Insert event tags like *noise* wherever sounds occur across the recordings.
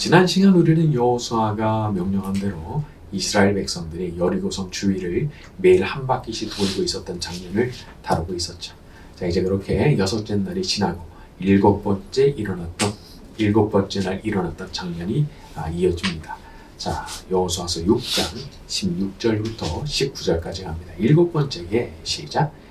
지난 시간 우리는 여호수아가 명령한 대로 이스라엘 백성들이 여리고성 주위를 매일 한 바퀴씩 돌고 있었던 장면을 다루고 있었죠. 자 이제 그렇게 여섯째 날이 지나고 일곱 번째 일어났던 일곱 번째 날 일어났던 장면이 아, 이어집니다. 자 여호수아서 6장 16절부터 19절까지 갑니다. 일곱 번째에 시작.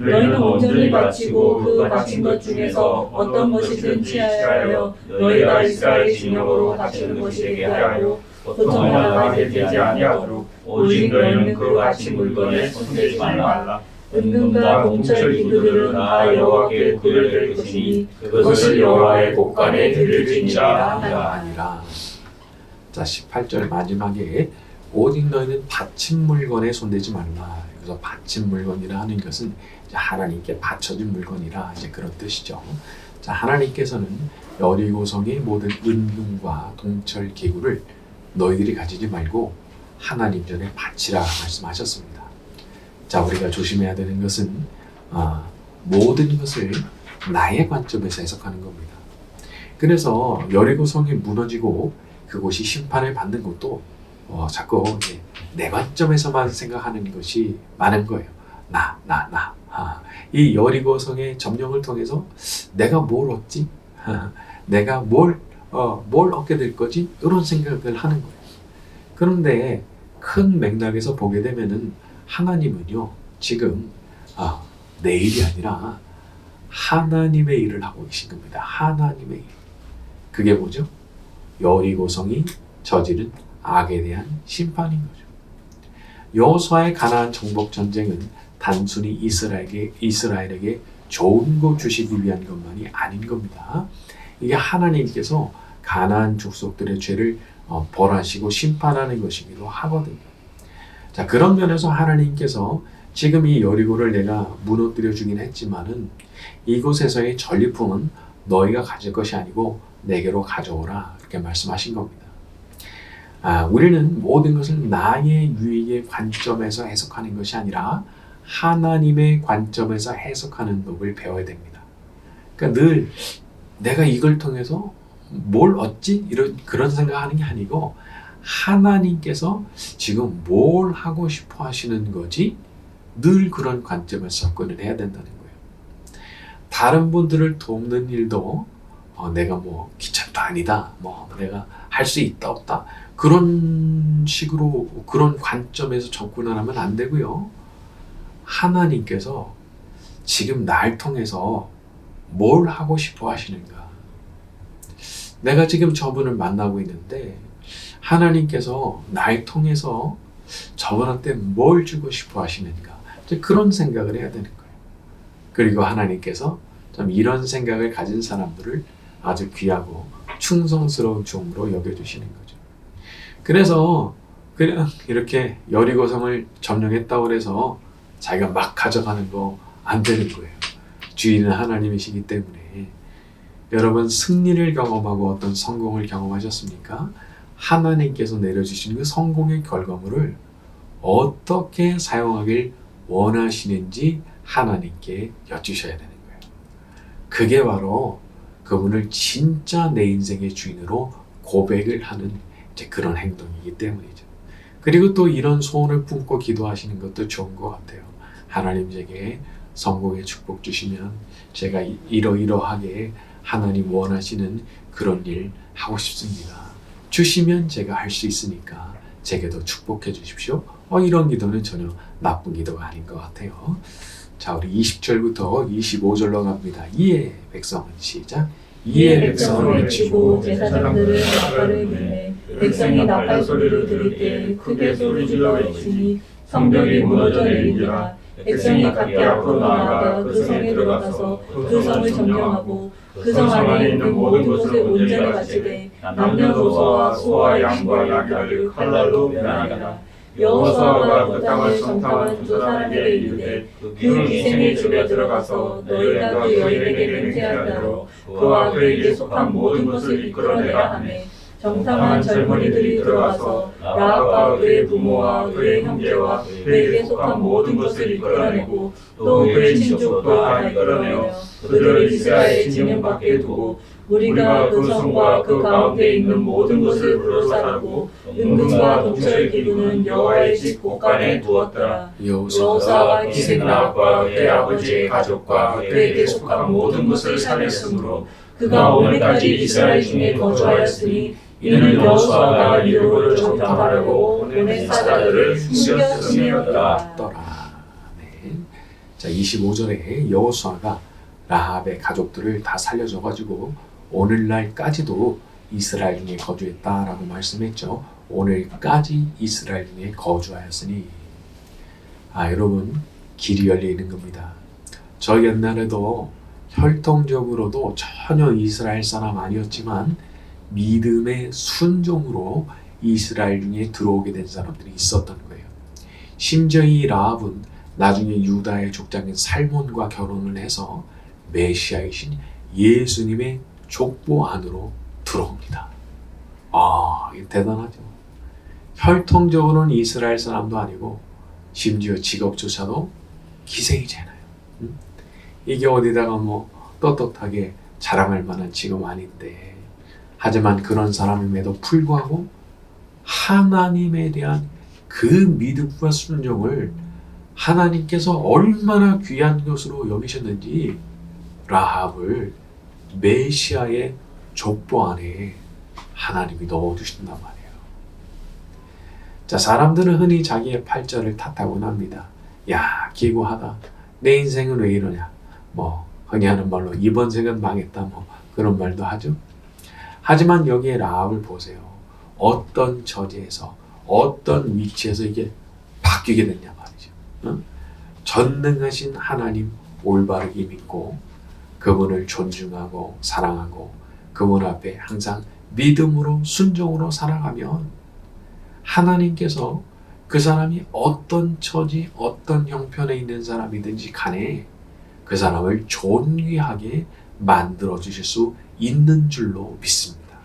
너희는 온전히 바치고 그 바친 것 중에서 어떤 것이든 취하여 너희가 이스라엘 진영으로 바치는 것이 되게 하고 보통 나가게 되지 아니하도록 오직 너희는 그 바친 물건에 손대지 말라. 은금과 동철 기구들은 다 여호와께 구별될 것이니 그것을 여호와의 곳간에 드릴지니라. 하니라 아니라. 자 18절 마지막에 너희는 바친 물건에 손대지 말라. 그래서 바친 물건이라 하는 것은 하나님께 바쳐진 물건이라 이제 그런 뜻이죠. 자 하나님께서는 여리고성의 모든 은금과 동철 기구를 너희들이 가지지 말고 하나님 전에 바치라 말씀하셨습니다. 자 우리가 조심해야 되는 것은 아, 모든 것을 나의 관점에서 해석하는 겁니다. 그래서 여리고성이 무너지고 그곳이 심판을 받는 것도 어, 자꾸 내 관점에서만 생각하는 것이 많은 거예요. 나, 나, 나. 아, 이 여리고성의 점령을 통해서 내가 뭘 얻지? 아, 내가 뭘, 어, 뭘 얻게 될 거지? 이런 생각을 하는 거예요. 그런데 큰 맥락에서 보게 되면은 하나님은요, 지금, 아, 내 일이 아니라 하나님의 일을 하고 계신 겁니다. 하나님의 일. 그게 뭐죠? 여리고성이 저지른 악에 대한 심판인 거죠. 여호수아의 가나안 정복 전쟁은 단순히 이스라엘에게 이스라엘에게 좋은 거 주시기 위한 것만이 아닌 겁니다. 이게 하나님께서 가나안 족속들의 죄를 어, 벌하시고 심판하는 것이기도 하거든요. 자 그런 면에서 하나님께서 지금 이 여리고를 내가 무너뜨려 주긴 했지만은 이곳에서의 전리품은 너희가 가질 것이 아니고 내게로 가져오라 이렇게 말씀하신 겁니다. 아, 우리는 모든 것을 나의 유익의 관점에서 해석하는 것이 아니라 하나님의 관점에서 해석하는 법을 배워야 됩니다. 그러니까 늘 내가 이걸 통해서 뭘 얻지? 이런 그런 생각하는 게 아니고 하나님께서 지금 뭘 하고 싶어 하시는 거지? 늘 그런 관점에서 접근을 해야 된다는 거예요. 다른 분들을 돕는 일도 어, 내가 뭐 귀찮다 아니다, 뭐 내가 할 수 있다 없다 그런 식으로 그런 관점에서 접근을 하면 안 되고요. 하나님께서 지금 날 통해서 뭘 하고 싶어 하시는가? 내가 지금 저분을 만나고 있는데 하나님께서 날 통해서 저분한테 뭘 주고 싶어 하시는가? 그런 생각을 해야 되는 거예요. 그리고 하나님께서 참 이런 생각을 가진 사람들을 아주 귀하고 충성스러운 종으로 여겨주시는 거죠. 그래서 그냥 이렇게 여리고 성을 점령했다고 해서 자기가 막 가져가는 거 안 되는 거예요. 주인은 하나님이시기 때문에 여러분 승리를 경험하고 어떤 성공을 경험하셨습니까? 하나님께서 내려주신 그 성공의 결과물을 어떻게 사용하길 원하시는지 하나님께 여쭈셔야 되는 거예요. 그게 바로 그분을 진짜 내 인생의 주인으로 고백을 하는 이제 그런 행동이기 때문이죠. 그리고 또 이런 소원을 품고 기도하시는 것도 좋은 것 같아요. 하나님 제게 성공의 축복 주시면 제가 이러이러하게 하나님 원하시는 그런 일 하고 싶습니다. 주시면 제가 할 수 있으니까 제게도 축복해 주십시오. 어, 이런 기도는 전혀 나쁜 기도가 아닌 것 같아요. 자, 우리 20절부터 25절로 갑니다. 이에 백성은 시작. 이에 백성을 외치고 제사장들은 나팔을 불매 백성이 나팔 소리를 들을 때 크게 소리질러 외치니 성벽이 무너져 내리니라. 백성이 각기 앞으로 나아가 그 성에 들어가서 그 성을 점령하고 그 성 안에 있는 모든 것을 온전히 바치되 남녀노소와 소와 양과 양가를 칼날로 멸하니라. 여호수아가 그 땅을 정탐한 두 사람에게 이르되 그 기생의 집에 들어가서 너희가 그 여인에게 맹세하므로 그와 그에게 속한 모든 것을 이끌어내라 하매 정탐한 젊은이들이 들어가서 라합과 그의 부모와 그의 형제와 그에게 속한 모든 것을 이끌어내고 또 그의 친족도 다 이끌어내어 그들을 이스라엘 진영 밖에 두고 우리가 그 성과 그 가운데 있는 모든 것을 불러사르고 은금과 동철 기구는 여호와의 집 곳간에 두었더라. 여호사와 기생라합과 그의 아버지의 가족과 그에게 속한 모든 것을 살렸으므로 그가 오늘까지 이스라엘 중에 거주하였으니 이는 여호수아가 이르고를 정탐하려고 보낸 사자들을 숨겼음이었더라. 떠라. 네. 자, 25절에 여호수아가 라합의 가족들을 다 살려줘 가지고 오늘날까지도 이스라엘 중에 거주했다라고 말씀했죠. 오늘까지 이스라엘 중에 거주하였으니 아, 여러분 길이 열리는 겁니다. 저 옛날에도 혈통적으로도 전혀 이스라엘 사람 아니었지만 믿음의 순종으로 이스라엘 중에 들어오게 된 사람들이 있었던 거예요. 심지어 이 라합은 나중에 유다의 족장인 살몬과 결혼을 해서 메시아이신 예수님의 족보 안으로 들어옵니다. 아, 대단하죠. 혈통적으로는 이스라엘 사람도 아니고 심지어 직업조차도 기생이잖아요. 음? 이게 어디다가 뭐 떳떳하게 자랑할 만한 직업 아닌데 하지만 그런 사람임에도 불구하고 하나님에 대한 그 믿음과 순종을 하나님께서 얼마나 귀한 것으로 여기셨는지 라합을 메시아의 족보 안에 하나님이 넣어주신단 말이에요. 자, 사람들은 흔히 자기의 팔자를 탓하곤 합니다. 야, 기구하다. 내 인생은 왜 이러냐. 뭐, 흔히 하는 말로 이번 생은 망했다. 뭐, 그런 말도 하죠. 하지만 여기에 라합을 보세요. 어떤 처지에서, 어떤 위치에서 이게 바뀌게 됐냐 말이죠. 응? 전능하신 하나님 올바르게 믿고, 그분을 존중하고, 사랑하고, 그분 앞에 항상 믿음으로, 순종으로 살아가면, 하나님께서 그 사람이 어떤 처지, 어떤 형편에 있는 사람이든지 간에 그 사람을 존귀하게 만들어 주실 수 있는 줄로 믿습니다.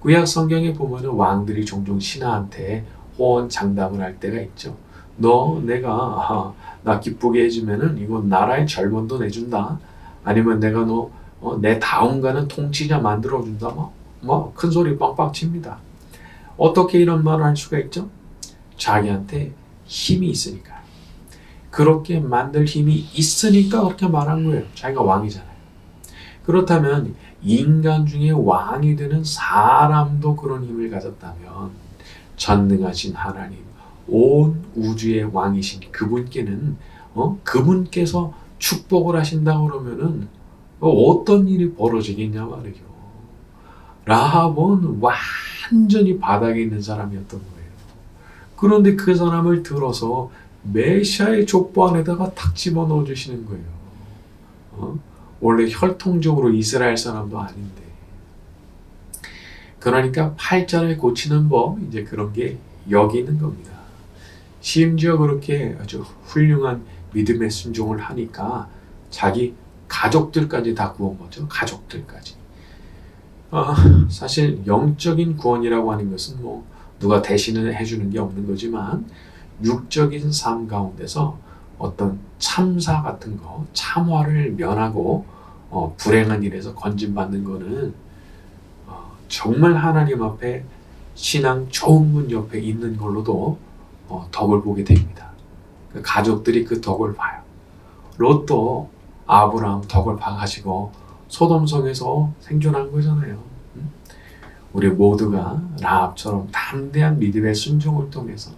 구약 성경에 보면 왕들이 종종 신하한테 호언 장담을 할 때가 있죠. 너 내가 아, 나 기쁘게 해주면은 이거 나라의 절반 도 내준다. 아니면 내가 너 내 다음 가는 통치자 만들어 준다. 뭐큰 소리 빵빵 칩니다. 어떻게 이런 말을 할 수가 있죠? 자기한테 힘이 있으니까. 그렇게 만들 힘이 있으니까 그렇게 말한 거예요. 자기가 왕이잖아요. 그렇다면 인간 중에 왕이 되는 사람도 그런 힘을 가졌다면 전능하신 하나님, 온 우주의 왕이신 그분께는 어? 그분께서 축복을 하신다 그러면은 어, 어떤 일이 벌어지겠냐 말이죠. 라합은 완전히 바닥에 있는 사람이었던 거예요. 그런데 그 사람을 들어서 메시아의 족보 안에다가 탁 집어넣어 주시는 거예요. 어? 원래 혈통적으로 이스라엘 사람도 아닌데. 그러니까 팔자를 고치는 법, 이제 그런 게 여기 있는 겁니다. 심지어 그렇게 아주 훌륭한 믿음의 순종을 하니까 자기 가족들까지 다 구원 거죠. 가족들까지. 아, 사실 영적인 구원이라고 하는 것은 뭐 누가 대신을 해주는 게 없는 거지만 육적인 삶 가운데서 어떤 참사 같은 거, 참화를 면하고 어, 불행한 일에서 건진받는 거는 어, 정말 하나님 앞에 신앙 좋은 분 옆에 있는 걸로도 어, 덕을 보게 됩니다. 그 가족들이 그 덕을 봐요. 롯도 아브라함 덕을 봐가지고 소돔성에서 생존한 거잖아요. 음? 우리 모두가 라합처럼 담대한 믿음의 순종을 통해서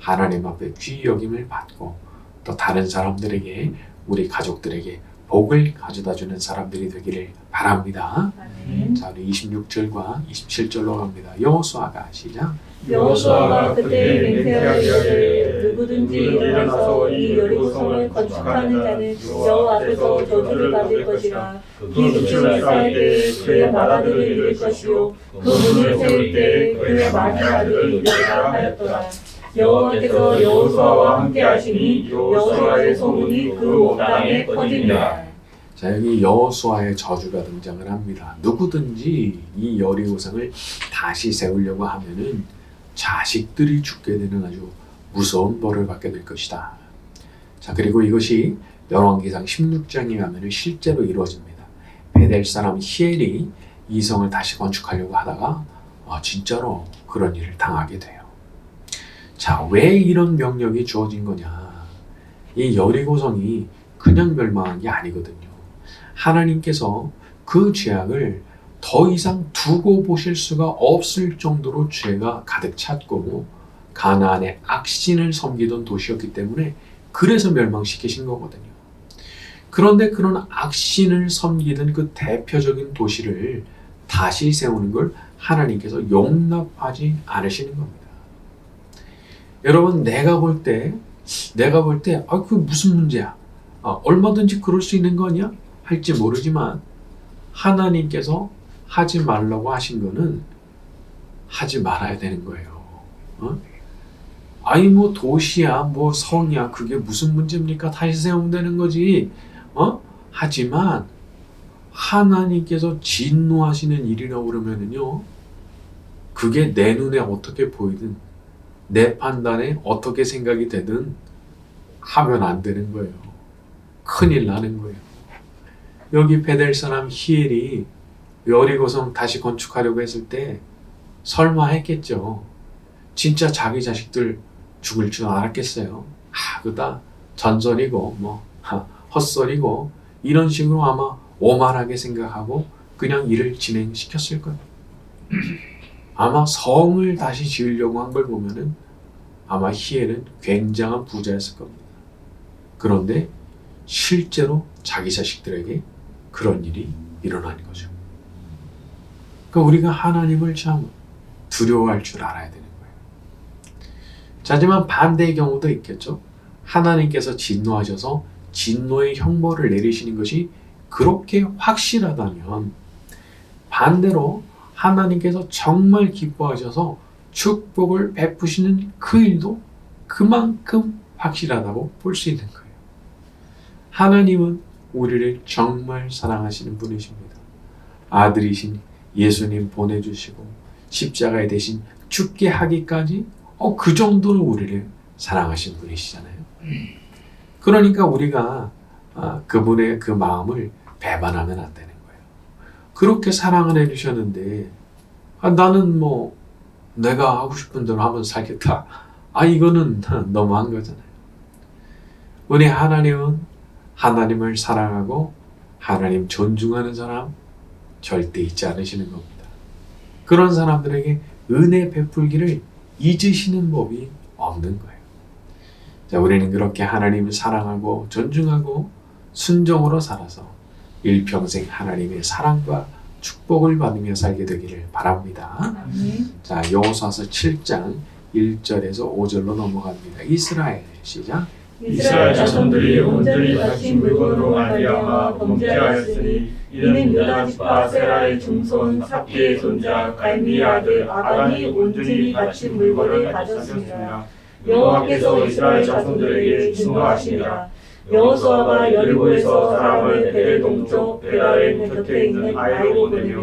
하나님 앞에 귀 여김을 받고 또 다른 사람들에게 우리 가족들에게 복을 가져다 주는 사람들이 되기를 바랍니다. 아멘. 자, 우리 26절과 27절로 갑니다. 여호수아가 시작. 여호수아가 그때 맹세하기를 누구든지 일어나서 이 여리고성을 건축하는 자는 여호와 앞에서 저주를 받을 것이라 그 빛을 쌓을 때 그의 마다들을 이룰 것이요 그 문을 세울 때 그의 많은 아들을 이루리라 하였더라 여호와께서 여호수아와 함께 하시니 여호수아의 소문이 그온 땅에 퍼집니다. 자 여기 여호수아의 저주가 등장을 합니다. 누구든지 이 여리고성을 다시 세우려고 하면은 자식들이 죽게 되는 아주 무서운 벌을 받게 될 것이다. 자 그리고 이것이 열왕기상 16장에 가면은 실제로 이루어집니다. 베델 사람 히엘이 이 성을 다시 건축하려고 하다가 아, 진짜로 그런 일을 당하게 돼요. 자 왜 이런 명령이 주어진 거냐? 이 여리고성이 그냥 멸망한 게 아니거든요. 하나님께서 그 죄악을 더 이상 두고 보실 수가 없을 정도로 죄가 가득 찼고 가나안의 악신을 섬기던 도시였기 때문에 그래서 멸망시키신 거거든요. 그런데 그런 악신을 섬기던 그 대표적인 도시를 다시 세우는 걸 하나님께서 용납하지 않으시는 겁니다. 여러분 내가 볼 때 내가 볼 때 아 그 무슨 문제야? 아, 얼마든지 그럴 수 있는 거 아니야? 할지 모르지만 하나님께서 하지 말라고 하신 거는 하지 말아야 되는 거예요. 어? 아니 뭐 도시야 뭐 성이야 그게 무슨 문제입니까? 다시 세우면 되는 거지. 어? 하지만 하나님께서 진노하시는 일이라고 그러면은요. 그게 내 눈에 어떻게 보이든 내 판단에 어떻게 생각이 되든 하면 안 되는 거예요. 큰일 나는 거예요. 여기 베델 사람 히엘이 여리고성 다시 건축하려고 했을 때 설마 했겠죠. 진짜 자기 자식들 죽을 줄 알았겠어요. 아, 그다 전설이고 뭐 하, 헛소리고 이런 식으로 아마 오만하게 생각하고 그냥 일을 진행시켰을 거예요. 아마 성을 다시 지으려고 한 걸 보면은 아마 히엘은 굉장한 부자였을 겁니다. 그런데 실제로 자기 자식들에게 그런 일이 일어나는 거죠. 그러니까 우리가 하나님을 참 두려워할 줄 알아야 되는 거예요. 자, 하지만 반대의 경우도 있겠죠. 하나님께서 진노하셔서 진노의 형벌을 내리시는 것이 그렇게 확실하다면 반대로 하나님께서 정말 기뻐하셔서 축복을 베푸시는 그 일도 그만큼 확실하다고 볼 수 있는 거예요. 하나님은 우리를 정말 사랑하시는 분이십니다. 아들이신 예수님 보내주시고 십자가에 대신 죽게 하기까지 어, 그 정도로 우리를 사랑하신 분이시잖아요. 그러니까 우리가 아, 그분의 그 마음을 배반하면 안 되는. 그렇게 사랑을 해주셨는데 아, 나는 뭐 내가 하고 싶은 대로 하면 살겠다. 아 이거는 *laughs* 너무한 거잖아요. 우리 하나님은 하나님을 사랑하고 하나님 존중하는 사람 절대 잊지 않으시는 겁니다. 그런 사람들에게 은혜 베풀기를 잊으시는 법이 없는 거예요. 자, 우리는 그렇게 하나님을 사랑하고 존중하고 순종으로 살아서 일평생 하나님의 사랑과 축복을 받으며 살게 되기를 바랍니다. 자, 여호수아서 7장 1절에서 5절로 넘어갑니다. 이스라엘 시작. 이스라엘 자손들이 온전히 바친 물건으로 말미암아 범죄하였으니 이는 유다 지파 세라의 중손 삽디의 손자 갈미의 아들 아간이 온전히 바친 물건을 가졌습니다. 여호와께서 이스라엘 자손들에게 진노하시니라. 여호수아가 여리고에서 사람을 베델 동쪽 베라의 곁에 있는 아이로 보내며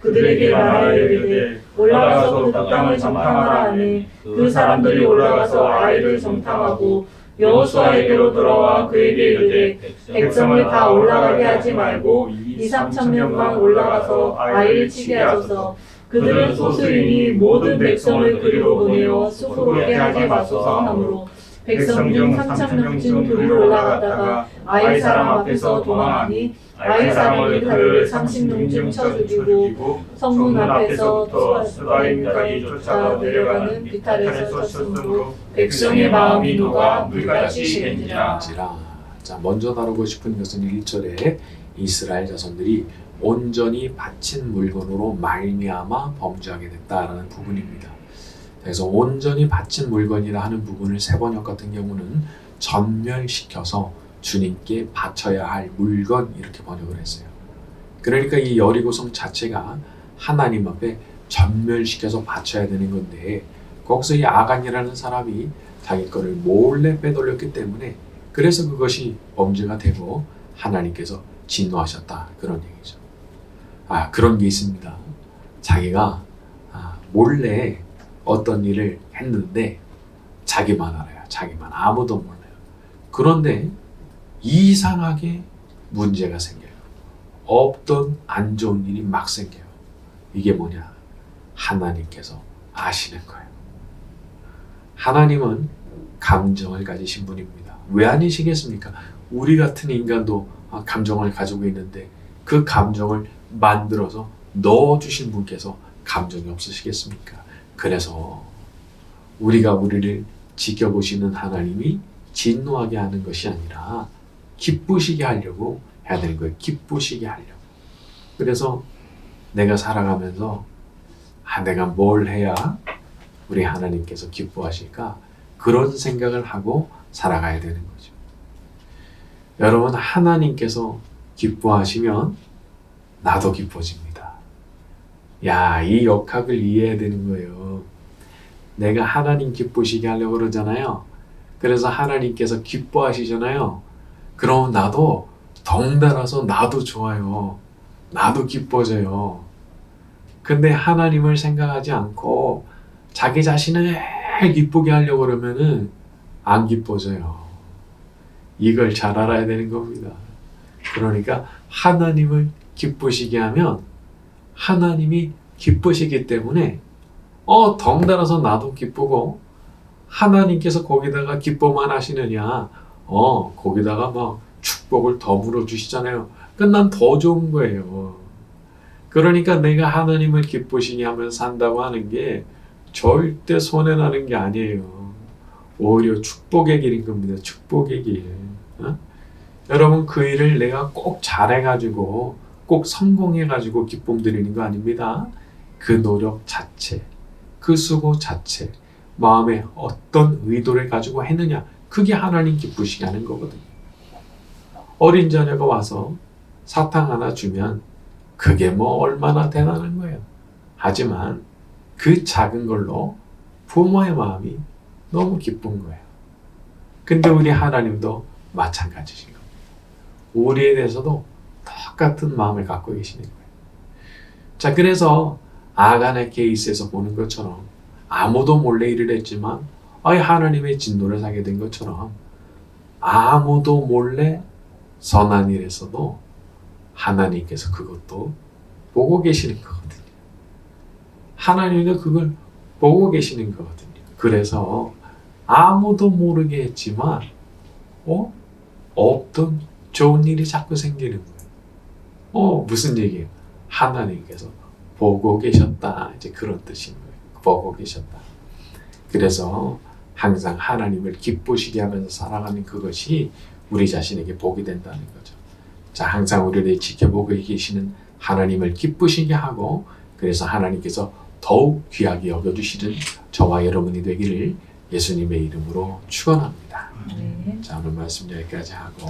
그들에게 말하여 이르되 올라가서 그 땅을 정탐하라 하니 그 사람들이 올라가서 아이를 정탐하고 여호수아에게로 돌아와 그에게 이르되 백성을 다 올라가게 하지 말고 이 삼천 명만 올라가서 아이를 치게 하소서. 그들은 소수이니 모든 백성을 그리로 보내어 수고롭게 하지 마소서 하므로 백성 중 삼천 명쯤 그리로 올라갔다가 아이 사람 앞에서 도망하니 아이 사람이 그들을 삼십 명쯤 쳐 죽이고 성문 앞에서 스바임까지 쫓아 내려가는 비탈에서 쳤으므로 백성의 마음이 녹아 물같이 식은지라 지라. 자, 먼저 다루고 싶은 것은 1절에 이스라엘 자손들이 온전히 바친 물건으로 말미암아 범죄하게 됐다라는 부분입니다. 그래서 온전히 바친 물건이라 하는 부분을 세번역 같은 경우는 전멸시켜서 주님께 바쳐야 할 물건 이렇게 번역을 했어요. 그러니까 이 여리고성 자체가 하나님 앞에 전멸시켜서 바쳐야 되는 건데 거기서 이 아간이라는 사람이 자기 거를 몰래 빼돌렸기 때문에 그래서 그것이 범죄가 되고 하나님께서 진노하셨다 그런 얘기죠. 아 그런 게 있습니다. 자기가 아, 몰래 어떤 일을 했는데 자기만 알아요. 자기만 아무도 몰라요. 그런데 이상하게 문제가 생겨요. 없던 안 좋은 일이 막 생겨요. 이게 뭐냐? 하나님께서 아시는 거예요. 하나님은 감정을 가지신 분입니다. 왜 아니시겠습니까? 우리 같은 인간도 아, 감정을 가지고 있는데 그 감정을 만들어서 넣어주신 분께서 감정이 없으시겠습니까? 그래서 우리가 우리를 지켜보시는 하나님이 진노하게 하는 것이 아니라 기쁘시게 하려고 해야 되는 거예요. 기쁘시게 하려고. 그래서 내가 살아가면서 아, 내가 뭘 해야 우리 하나님께서 기뻐하실까? 그런 생각을 하고 살아가야 되는 거죠. 여러분, 하나님께서 기뻐하시면 나도 기뻐집니다. 야, 이 역학을 이해해야 되는 거예요. 내가 하나님 기쁘시게 하려고 그러잖아요. 그래서 하나님께서 기뻐하시잖아요. 그럼 나도 덩달아서 나도 좋아요. 나도 기뻐져요. 근데 하나님을 생각하지 않고 자기 자신을 기쁘게 하려고 그러면은 안 기뻐져요. 이걸 잘 알아야 되는 겁니다. 그러니까 하나님을 기쁘시게 하면 하나님이 기쁘시기 때문에 어 덩달아서 나도 기쁘고 하나님께서 거기다가 기뻐만 하시느냐 어 거기다가 막 축복을 더 물어 주시잖아요. 그러니까 난더 좋은 거예요. 그러니까 내가 하나님을 기쁘시게 하면 산다고 하는 게 절대 손해나는 게 아니에요. 오히려 축복의 길인 겁니다. 축복의 길. 어? 여러분 그 일을 내가 꼭 잘해가지고 꼭 성공해가지고 기쁨 드리는 거 아닙니다. 그 노력 자체, 그 수고 자체, 마음에 어떤 의도를 가지고 했느냐, 그게 하나님 기쁘시게 하는 거거든요. 어린 자녀가 와서 사탕 하나 주면 그게 뭐 얼마나 대단한 거예요. 하지만 그 작은 걸로 부모의 마음이 너무 기쁜 거예요. 근데 우리 하나님도 마찬가지신 겁니다. 우리에 대해서도 똑같은 마음을 갖고 계시는 거예요. 자, 그래서 아간의 케이스에서 보는 것처럼 아무도 몰래 일을 했지만 아예 하나님의 진노를 사게 된 것처럼 아무도 몰래 선한 일에서도 하나님께서 그것도 보고 계시는 거거든요. 하나님도 그걸 보고 계시는 거거든요. 그래서 아무도 모르게 했지만 어? 없던 좋은 일이 자꾸 생기는 거예요. 어, 무슨 얘기예요? 하나님께서 보고 계셨다. 이제 그런 뜻인 거예요. 보고 계셨다. 그래서 항상 하나님을 기쁘시게 하면서 살아가는 그것이 우리 자신에게 복이 된다는 거죠. 자, 항상 우리를 지켜보고 계시는 하나님을 기쁘시게 하고 그래서 하나님께서 더욱 귀하게 여겨주시는 저와 여러분이 되기를 예수님의 이름으로 축원합니다. 네. 자, 오늘 말씀 여기까지 하고